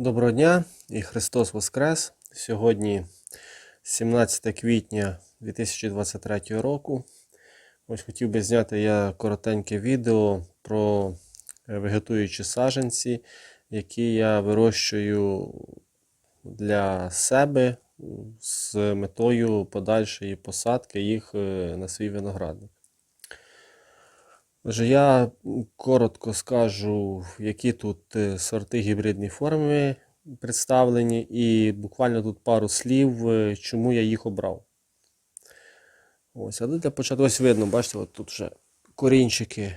Доброго дня і Христос Воскрес. Сьогодні 17 квітня 2023 року. Ось хотів би зняти я коротеньке відео про е, вегетуючі саджанці, які я вирощую для себе з метою подальшої посадки їх е, на свій виноградник. Отже, я коротко скажу, які тут е, сорти гібридні форми представлені, і буквально тут пару слів, е, чому я їх обрав. Ось, але для початку ось видно, бачите, от тут вже корінчики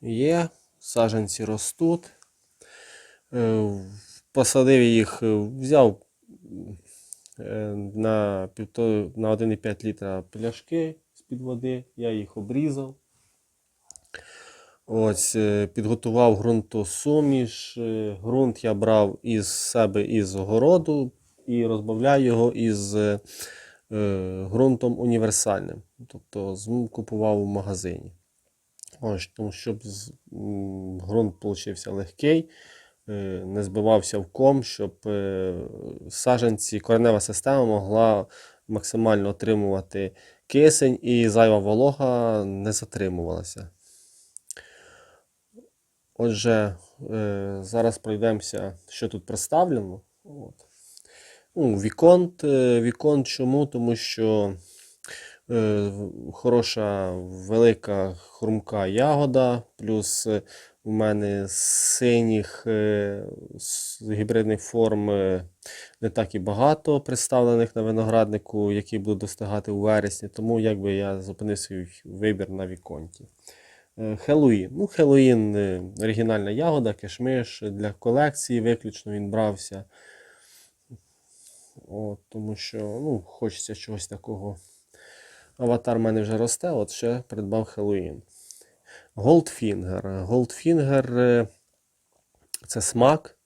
є, саджанці ростуть. Е, Посадив їх, взяв на 1,5 літра пляшки з-під води, я їх обрізав. Ось, е, підготував ґрунтосуміш. е, Ґрунт я брав із себе із огороду і розбавляю його із е, е, ґрунтом універсальним. Тобто купував у магазині. Ось, тому щоб ґрунт получився легкий, е, не збивався в ком, щоб е, саджанці, коренева система могла максимально отримувати кисень і зайва волога не затримувалася. Отже, е, зараз пройдемося, що тут представлено. От. Ну, Віконт. е, Віконт чому? Тому що е, хороша, велика хрумка ягода, плюс у мене синіх е, з гібридних форм е, не так і багато представлених на винограднику, які будуть достигати у вересні, тому якби я зупинив свій вибір на віконті. Е, Хеллоїн. Ну, Хеллоїн оригінальна ягода, кишмиш для колекції виключно він брався. От, тому що ну, хочеться чогось такого. Аватар в мене вже росте, от ще придбав Хеллоїн. Goldfinger е, це смак.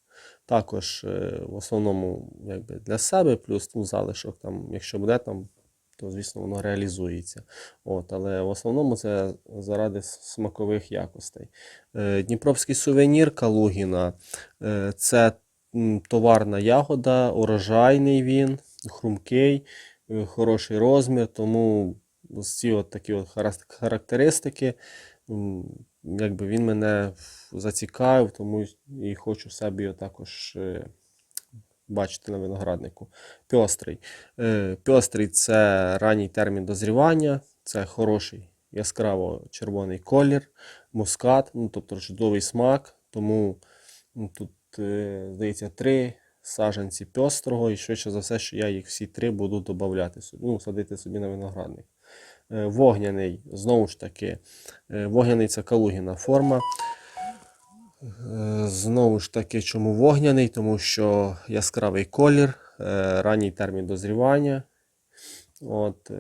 Також е, в основному якби, для себе, плюс ну, залишок, там, якщо буде там, то звісно воно реалізується. От, але в основному це заради смакових якостей. Е, Дніпровський сувенір Калугіна е, це товарна ягода, урожайний він, хрумкий, хороший розмір, тому ці от такі от характеристики. Якби він мене зацікавив, тому і хочу його також е, бачити на винограднику. Пьострий. Е, Пьострий це ранній термін дозрівання, це хороший яскраво червоний колір, мускат, ну, тобто чудовий смак. Тому тут, е, здається, три саджанці пьострого, і швидше за все, що я їх всі три буду додати ну, садити собі на виноградник. Е, Вогняний, знову ж таки, е, вогняний це калугіна форма. Е, Знову ж таки, чому вогняний? Тому що яскравий колір, ранній термін дозрівання. От,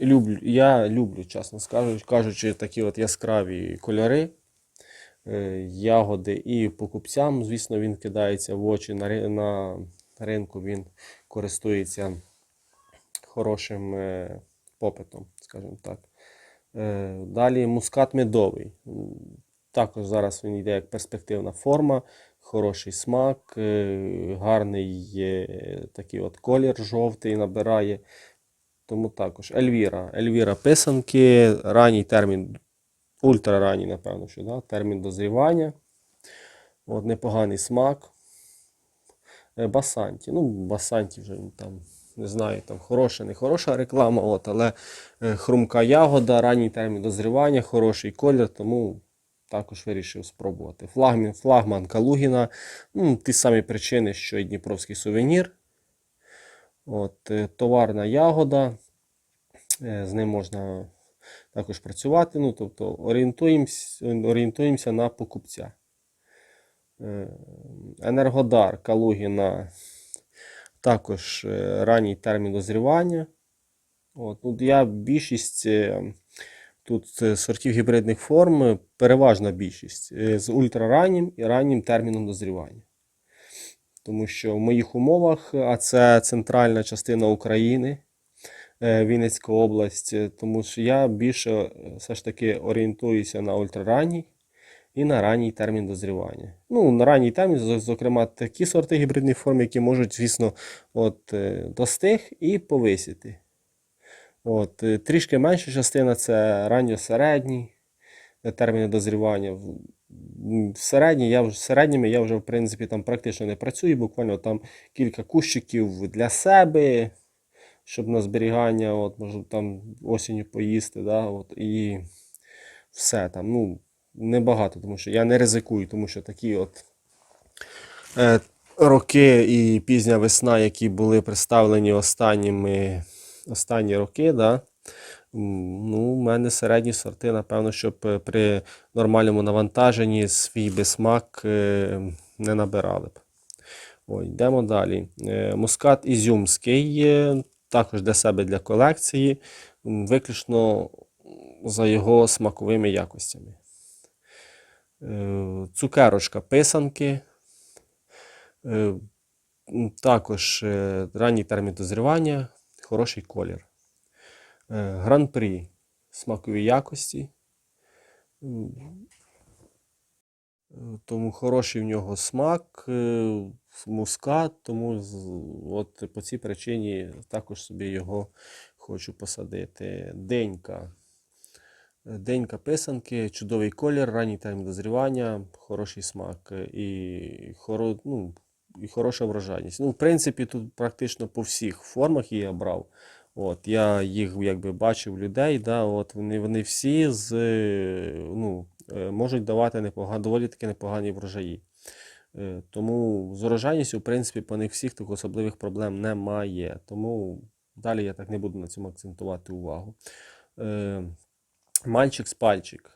люблю, я люблю, чесно скажу, кажучи, такі от яскраві кольори, ягоди і покупцям, звісно, він кидається в очі на, на ринку, він користується хорошим попитом, скажімо так. Е, Далі мускат медовий. Також зараз він йде як перспективна форма, хороший смак, е, гарний такий от колір жовтий набирає. Тому також Ельвіра. Ельвіра писанки, ранній термін, ультраранній, напевно, що, да? термін дозрівання. От, непоганий смак. Е, Басанті. Ну, Басанті вже він там, не знаю, там хороша, не хороша реклама, от, але е, хрумка ягода, ранній термін дозрівання, хороший колір, тому також вирішив спробувати. Флагман, флагман Калугіна. Ну, ті самі причини, що і Дніпровський сувенір. От, е, товарна ягода. Е, З ним можна також працювати. Ну, тобто орієнтуємося, орієнтуємося на покупця. Енергодар Калугіна також е, ранній термін дозрівання. От, ну, я більшість е, тут е, сортів гібридних форм, переважна більшість з ультрараннім і раннім терміном дозрівання. Тому що в моїх умовах, а це центральна частина України, Вінницька область, тому що я більше все ж таки орієнтуюся на ультраранній і на ранній термін дозрівання. Ну, на ранній термін, зокрема, такі сорти гібридних форм, які можуть, звісно, от, е, достиг і повисіти. От, е, трішки менша частина це ранньо-середній е, терміни дозрівання. М, я, середніми я вже в принципі там практично не працюю, буквально там кілька кущиків для себе, щоб на зберігання, от, можу там осінню поїсти, да, от, і все там. Ну, небагато, тому що я не ризикую, тому що такі от е, роки і пізня весна, які були представлені останніми останні роки, да, ну, у мене середні сорти, напевно, щоб е, при нормальному навантаженні свій би смак е, не набирали б. Ой, йдемо далі. Е, Мускат ізюмський, е, також для себе для колекції, виключно за його смаковими якостями. Е, Цукерочка писанки. Е, Також е, ранній термін дозрівання, хороший колір. Е, Гран-прі смакові якості. Тому хороший в нього смак, мускат, тому от по цій причині також собі його хочу посадити. Денька. Денька писанки, чудовий колір, ранній термін дозрівання, хороший смак е, і, хоро, ну, і хороша врожайність. Ну, в принципі, тут практично по всіх формах я брав. От, я їх якби бачив людей, да, от вони, вони всі з, е, ну, е, можуть давати непогані, доволі таки непогані врожаї. Тому з урожайністю, в принципі, по них всіх таких особливих проблем немає. Тому далі я так не буду на цьому акцентувати увагу. Мальчик з пальчик.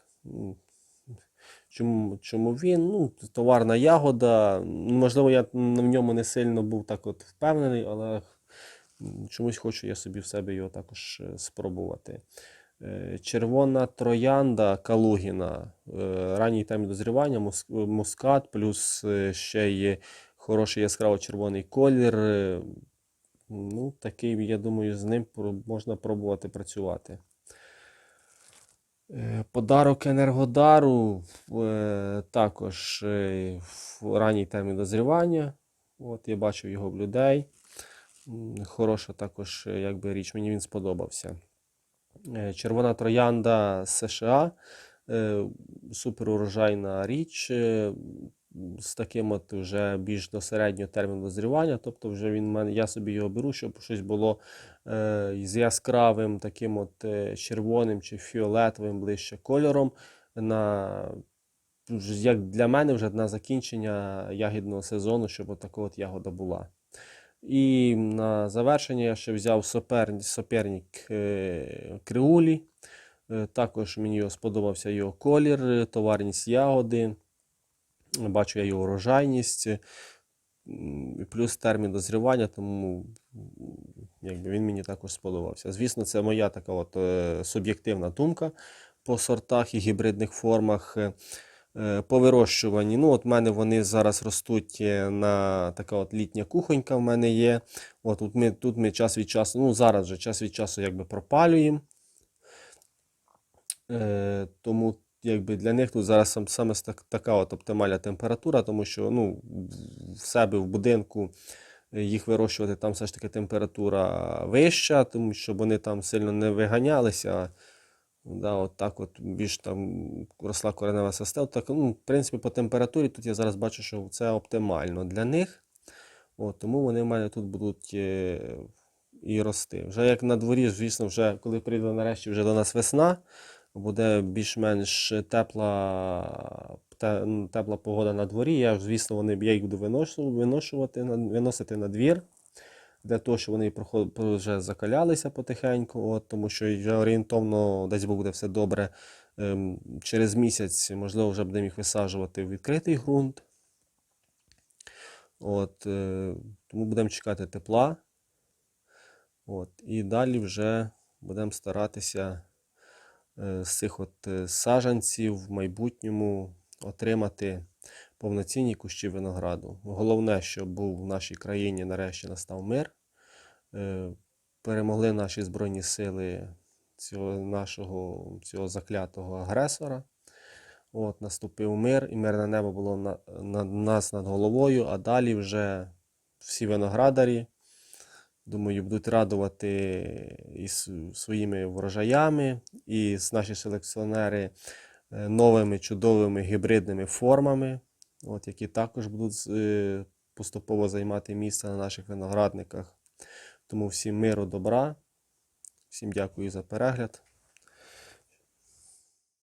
Чому, чому він? Ну, товарна ягода. Можливо, я в ньому не сильно був так от впевнений, але чомусь хочу я собі в себе його також е, спробувати. Е, Червона троянда Калугіна, е, ранній темі дозрівання, мускат, плюс ще є хороший яскраво червоний колір. Ну, такий, я думаю, з ним можна пробувати працювати. Е, Подарок Енергодару е, також е, в ранній темі дозрівання. От, я бачив його в людей. Хороша також якби, річ, мені він сподобався. Червона троянда США. Суперурожайна річ. З таким от вже більш до середнього терміну дозрівання. Тобто вже він я собі його беру, щоб щось було е, з яскравим таким от е, червоним чи фіолетовим ближче кольором. На, як для мене вже на закінчення ягідного сезону, щоб от така от ягода була. І на завершення я ще взяв сопер... соперник е, Криулі. Е, Також мені сподобався його колір, товарність ягоди. Бачу я його урожайність. і Плюс термін дозрівання, тому якби він мені також сподобався. Звісно, це моя така от е, суб'єктивна думка по сортах і гібридних формах. Е, е, По вирощуванні. Ну, от в мене вони зараз ростуть на така от літня кухонька в мене є. От тут ми, тут ми час від часу, ну зараз вже час від часу якби пропалюємо. Е, тому якби для них тут зараз саме така от оптимальна температура, тому що ну, в- себе в будинку е, їх вирощувати там все ж таки температура вища, тому що вони там сильно не виганялися. Да, от так от більш там росла коренева система. Так, ну, в принципі, по температурі тут я зараз бачу, що це оптимально для них. От, тому вони в мене тут будуть е, і рости. Вже як на дворі, звісно, вже коли прийде нарешті вже до нас весна, буде більш-менш тепла, ну, тепла погода на дворі. Я, звісно, вони, я їх буду виношувати, виносити на двір. Для того, щоб вони вже закалялися потихеньку, от, тому що вже орієнтовно десь буде все добре. ем, Через місяць, можливо, вже будемо їх висаджувати в відкритий ґрунт. От, е, тому будемо чекати тепла. От, і далі вже будемо старатися з цих от е, саджанців в майбутньому отримати повноцінні кущі винограду. Головне, щоб був в нашій країні нарешті настав мир. Е, Перемогли наші Збройні сили цього нашого цього заклятого агресора. От, наступив мир, і мирне небо було на, на нас над головою, а далі вже всі виноградарі, думаю, будуть радувати і своїми врожаями, і наші селекціонери е, новими чудовими гібридними формами, от, які також будуть е, поступово займати місце на наших виноградниках. Тому всім миру, добра. Всім дякую за перегляд.